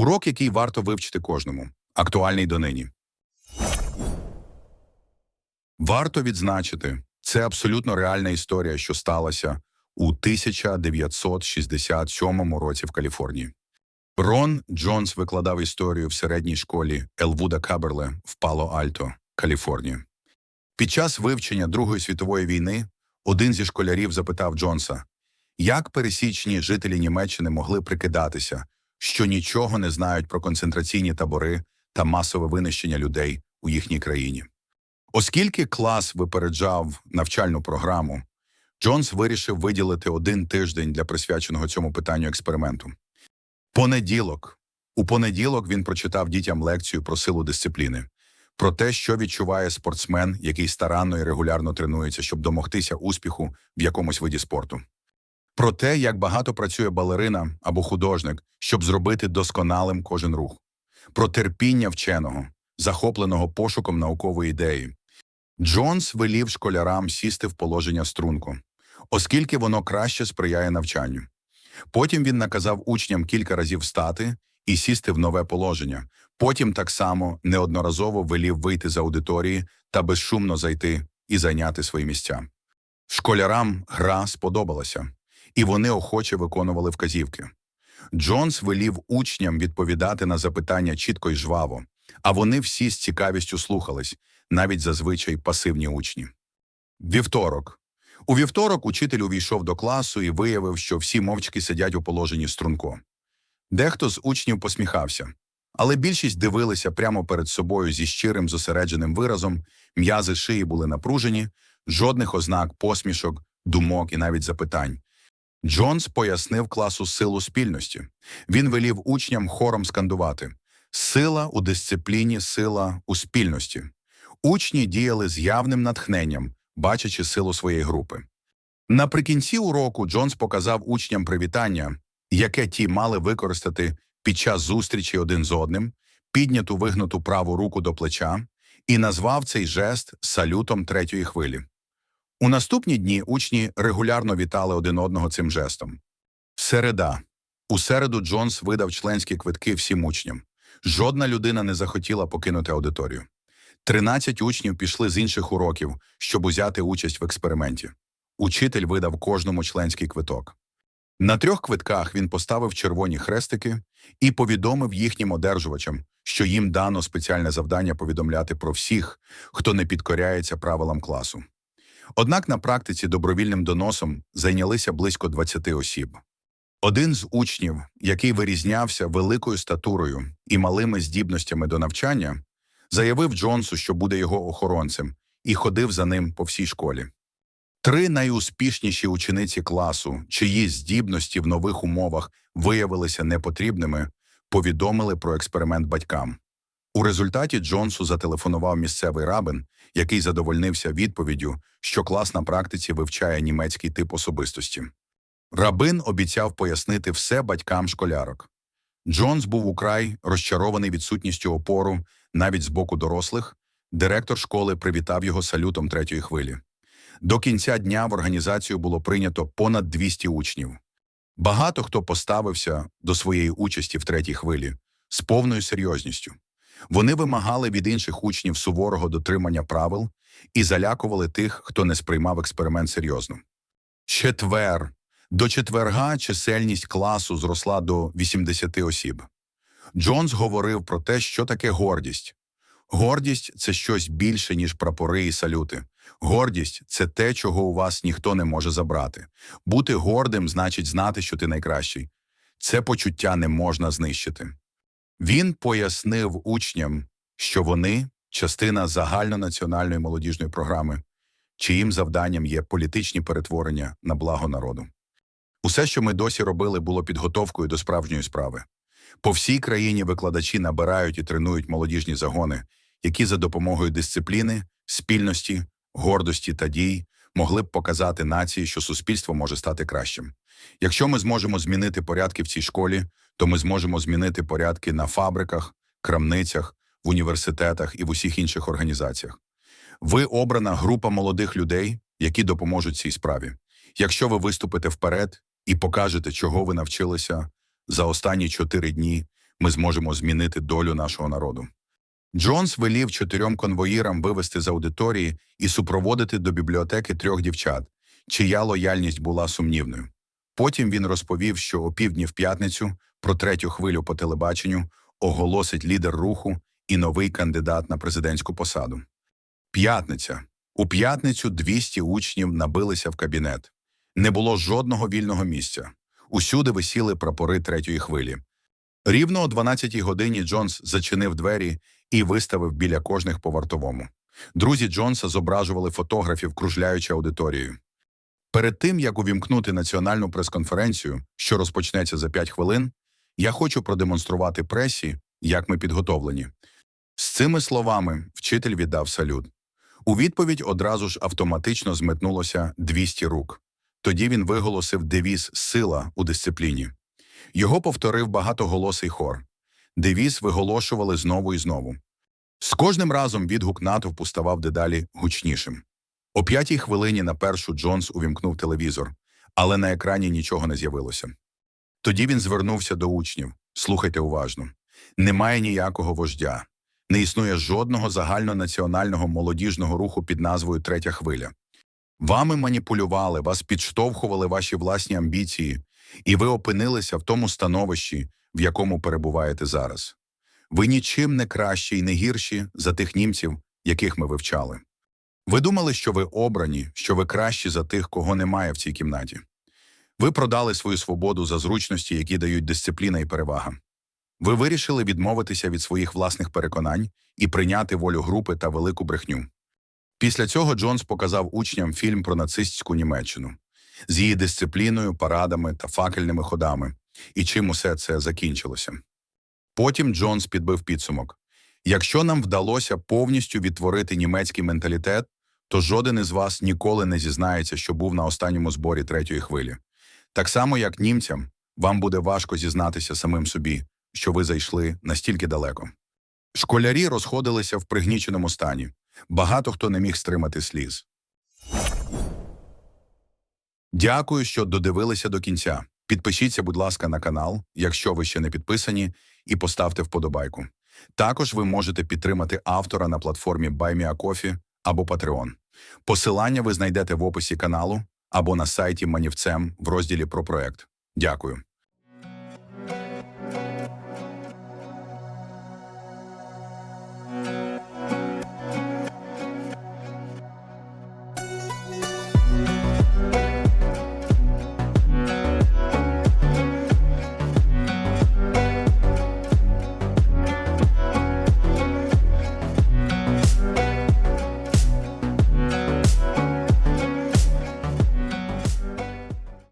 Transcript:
Урок, який варто вивчити кожному, актуальний донині. Варто відзначити, це абсолютно реальна історія, що сталася у 1967 році в Каліфорнії. Рон Джонс викладав історію в середній школі Елвуда Каберле в Пало-Альто, Каліфорнія. Під час вивчення Другої світової війни один зі школярів запитав Джонса, як пересічні жителі Німеччини могли прикидатися, що нічого не знають про концентраційні табори та масове винищення людей у їхній країні. Оскільки клас випереджав навчальну програму, Джонс вирішив виділити один тиждень для присвяченого цьому питанню експерименту. Понеділок. У понеділок він прочитав дітям лекцію про силу дисципліни, про те, що відчуває спортсмен, який старанно і регулярно тренується, щоб домогтися успіху в якомусь виді спорту. Про те, як багато працює балерина або художник, щоб зробити досконалим кожен рух, про терпіння вченого, захопленого пошуком наукової ідеї. Джонс велів школярам сісти в положення струнку, оскільки воно краще сприяє навчанню. Потім він наказав учням кілька разів встати і сісти в нове положення. Потім так само неодноразово велів вийти з аудиторії та безшумно зайти і зайняти свої місця. Школярам гра сподобалася, і вони охоче виконували вказівки. Джонс велів учням відповідати на запитання чітко й жваво, а вони всі з цікавістю слухались, навіть зазвичай пасивні учні. Вівторок. У вівторок учитель увійшов до класу і виявив, що всі мовчки сидять у положенні струнко. Дехто з учнів посміхався, але більшість дивилися прямо перед собою зі щирим зосередженим виразом, м'язи шиї були напружені, жодних ознак посмішок, думок і навіть запитань. Джонс пояснив класу силу спільності. Він велів учням хором скандувати сила у дисципліні, сила у спільності. Учні діяли з явним натхненням, бачачи силу своєї групи. Наприкінці уроку Джонс показав учням привітання, яке ті мали використати під час зустрічі один з одним, підняту вигнуту праву руку до плеча, і назвав цей жест салютом третьої хвилі. У наступні дні учні регулярно вітали один одного цим жестом. Середа. У середу Джонс видав членські квитки всім учням. Жодна людина не захотіла покинути аудиторію. Тринадцять учнів пішли з інших уроків, щоб узяти участь в експерименті. Учитель видав кожному членський квиток. На трьох квитках він поставив червоні хрестики і повідомив їхнім одержувачам, що їм дано спеціальне завдання повідомляти про всіх, хто не підкоряється правилам класу. Однак на практиці добровільним доносом зайнялися близько 20 осіб. Один з учнів, який вирізнявся великою статурою і малими здібностями до навчання, заявив Джонсу, що буде його охоронцем, і ходив за ним по всій школі. Три найуспішніші учениці класу, чиї здібності в нових умовах виявилися непотрібними, повідомили про експеримент батькам. У результаті Джонсу зателефонував місцевий рабин, який задовольнився відповіддю, що клас на практиці вивчає німецький тип особистості. Рабин обіцяв пояснити все батькам школярок. Джонс був украй розчарований відсутністю опору навіть з боку дорослих. Директор школи привітав його салютом третьої хвилі. До кінця дня в організацію було прийнято понад 200 учнів. Багато хто поставився до своєї участі в третій хвилі з повною серйозністю. Вони вимагали від інших учнів суворого дотримання правил і залякували тих, хто не сприймав експеримент серйозно. Четвер. До четверга чисельність класу зросла до 80 осіб. Джонс говорив про те, що таке гордість. Гордість це щось більше, ніж прапори і салюти. Гордість це те, чого у вас ніхто не може забрати. Бути гордим значить знати, що ти найкращий. Це почуття не можна знищити. Він пояснив учням, що вони частина загальнонаціональної молодіжної програми, чиїм завданням є політичні перетворення на благо народу. Усе, що ми досі робили, було підготовкою до справжньої справи. По всій країні викладачі набирають і тренують молодіжні загони, які за допомогою дисципліни, спільності, гордості та дій могли б показати нації, що суспільство може стати кращим. Якщо ми зможемо змінити порядки в цій школі, то ми зможемо змінити порядки на фабриках, крамницях, в університетах і в усіх інших організаціях. Ви обрана група молодих людей, які допоможуть цій справі. Якщо ви виступите вперед і покажете, чого ви навчилися за останні чотири дні, ми зможемо змінити долю нашого народу. Джонс велів чотирьом конвоїрам вивести з аудиторії і супроводити до бібліотеки трьох дівчат, чия лояльність була сумнівною. Потім він розповів, що о півдні в п'ятницю про третю хвилю по телебаченню оголосить лідер руху і новий кандидат на президентську посаду. П'ятниця. У п'ятницю 200 учнів набилися в кабінет. Не було жодного вільного місця. Усюди висіли прапори третьої хвилі. Рівно о 12-й годині Джонс зачинив двері і виставив біля кожних по вартовому. Друзі Джонса зображували фотографів, кружляючи аудиторією. Перед тим, як увімкнути національну прес-конференцію, що розпочнеться за 5 хвилин, я хочу продемонструвати пресі, як ми підготовлені. З цими словами вчитель віддав салют. У відповідь одразу ж автоматично зметнулося 200 рук. Тоді він виголосив девіз «Сила у дисципліні». Його повторив багатоголосий хор. Девіз виголошували знову і знову. З кожним разом відгук натовпу ставав дедалі гучнішим. О п'ятій хвилині на першу Джонс увімкнув телевізор, але на екрані нічого не з'явилося. Тоді він звернувся до учнів. Слухайте уважно. Немає ніякого вождя. Не існує жодного загальнонаціонального молодіжного руху під назвою Третя хвиля. Вами маніпулювали, вас підштовхували ваші власні амбіції, і ви опинилися в тому становищі, в якому перебуваєте зараз. Ви нічим не кращі і не гірші за тих німців, яких ми вивчали. Ви думали, що ви обрані, що ви кращі за тих, кого немає в цій кімнаті. Ви продали свою свободу за зручності, які дають дисципліна і перевага. Ви вирішили відмовитися від своїх власних переконань і прийняти волю групи та велику брехню. Після цього Джонс показав учням фільм про нацистську Німеччину з її дисципліною, парадами та факельними ходами, і чим усе це закінчилося. Потім Джонс підбив підсумок. Якщо нам вдалося повністю відтворити німецький менталітет, то жоден із вас ніколи не зізнається, що був на останньому зборі третьої хвилі. Так само, як німцям, вам буде важко зізнатися самим собі, що ви зайшли настільки далеко. Школярі розходилися в пригніченому стані. Багато хто не міг стримати сліз. Дякую, що додивилися до кінця. Підпишіться, будь ласка, на канал, якщо ви ще не підписані, і поставте вподобайку. Також ви можете підтримати автора на платформі BuyMeACoffee або Patreon. Посилання ви знайдете в описі каналу або на сайті Манівцем в розділі про проект. Дякую.